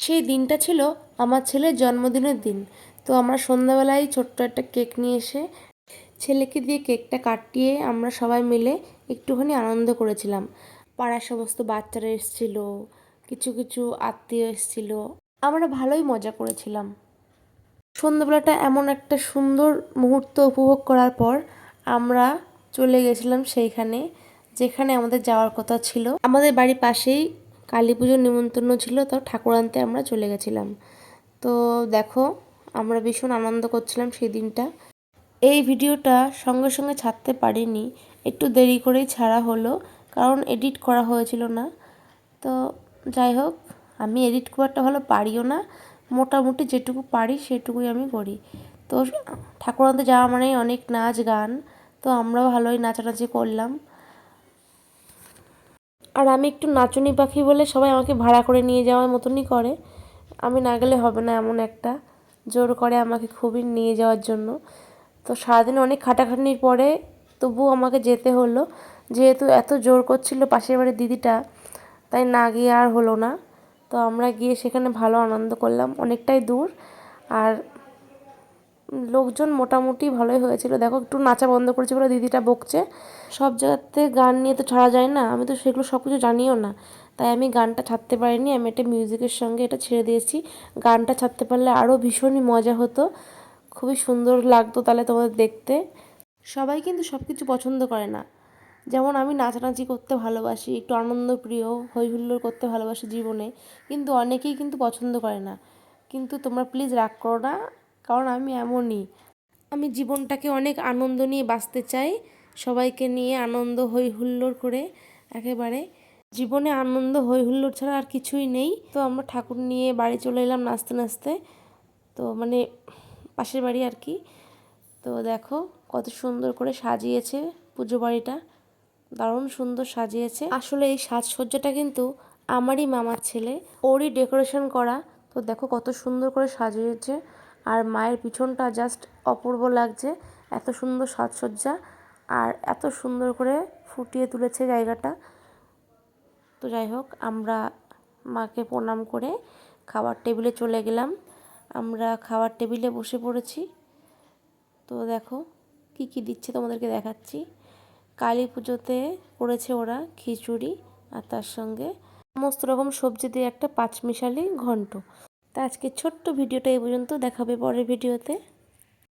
সেই দিনটা ছিল আমার ছেলের জন্মদিনের দিন। তো আমরা সন্ধ্যাবেলায় ছোট্ট একটা কেক নিয়ে এসে ছেলেকে দিয়ে কেকটা কাটিয়ে আমরা সবাই মিলে একটুখানি আনন্দ করেছিলাম। পাড়ার সমস্ত বাচ্চারা এসেছিল, কিছু কিছু আত্মীয় এসেছিল, আমরা ভালোই মজা করেছিলাম। সন্ধ্যাবেলাটা এমন একটা সুন্দর মুহূর্ত উপভোগ করার পর আমরা চলে গেছিলাম সেইখানে, যেখানে আমাদের যাওয়ার কথা ছিল। আমাদের বাড়ির পাশেই কালী পুজোর নিমন্ত্রণ ছিল, তো ঠাকুর আনতে আমরা চলে গেছিলাম। তো দেখো, আমরা ভীষণ আনন্দ করছিলাম সেই দিনটা। এই ভিডিওটা সঙ্গে সঙ্গে ছাড়তে পারিনি, একটু দেরি করেই ছাড়া হলো, কারণ এডিট করা হয়েছিল না। তো যাই হোক, আমি এডিট খুব একটা ভালো পারিও না, মোটামুটি যেটুকু পারি সেটুকুই আমি করি। তো ঠাকুর আনতে যাওয়া মানেই অনেক নাচ গান, তো আমরাও ভালোই নাচানাচি করলাম। আর আমি একটু নাচুনি পাখি বলে সবাই আমাকে ভাড়া করে নিয়ে যাওয়ার মতনই করে। আমি না গেলে হবে না এমন একটা। জোর করে আমাকে খুবই নিয়ে যাওয়ার জন্য। তো সারাদিন অনেক খাটাখাটনির পরে তবুও আমাকে যেতে হলো। যেহেতু এত জোর করছিল পাশের বাড়ির দিদিটা, তাই না গিয়ে আর হলো না। তো আমরা গিয়ে সেখানে ভালো আনন্দ করলাম। অনেকটাই দূর। আর লোকজন মোটামুটি ভালোই হয়েছিল। দেখো, একটু নাচা বন্ধ করেছে বলে দিদিটা বকছে। সব জায়গাতে গান নিয়ে তো ছাড়া যায় না। আমি তো সেগুলো সব কিছু জানিও না। তাই আমি গানটা ছাড়তে পারিনি। আমি একটা মিউজিকের সঙ্গে এটা ছেড়ে দিয়েছি। গানটা ছাড়তে পারলে আরও ভীষণই মজা হতো। খুবই সুন্দর লাগতো তাহলে তোমাদের দেখতে। সবাই কিন্তু সব কিছু পছন্দ করে না। যেমন আমি নাচানাচি করতে ভালোবাসি, একটু আনন্দপ্রিয় হই হুল্লোড় করতে ভালোবাসি জীবনে। কিন্তু অনেকেই কিন্তু পছন্দ করে না। কিন্তু তোমরা প্লিজ রাগ করো না। কারণ আমি এমনই। আমি জীবনটাকে অনেক আনন্দ নিয়ে বাঁচতে চাই, সবাইকে নিয়ে আনন্দ হই হুল্লোড় করে একেবারে। জীবনে আনন্দ হই হুল্লোড় ছাড়া আর কিছুই নেই। তো আমরা ঠাকুর নিয়ে বাড়ি চলে এলাম নাচতে নাচতে। তো মানে পাশের বাড়ি আর কি। তো দেখো কত সুন্দর করে সাজিয়েছে পুজো বাড়িটা। দারুণ সুন্দর সাজিয়েছে। আসলে এই সাজসজ্জাটা কিন্তু আমারই মামার ছেলে। ওরই ডেকোরেশন করা। তো দেখো কত সুন্দর করে সাজিয়েছে। আর মায়ের পিছনটা জাস্ট অপূর্ব লাগছে। এত সুন্দর সাজসজ্জা আর এত সুন্দর করে ফুটিয়ে তুলেছে জায়গাটা। তো যাই হোক, আমরা মাকে প্রণাম করে খাবার টেবিলে চলে গেলাম। আমরা খাবার টেবিলে বসে পড়েছি। তো দেখো, কি কি দিচ্ছে তোমাদেরকে দেখাচ্ছি। কালী পুজোতে করেছে ওরা খিচুড়ি আর তার সঙ্গে সমস্ত রকম সবজি দিয়ে একটা পাঁচমিশালি ঘন্ট। তা আজকে ছোট্ট ভিডিওটা এই পর্যন্ত। দেখাবে পরের ভিডিওতে।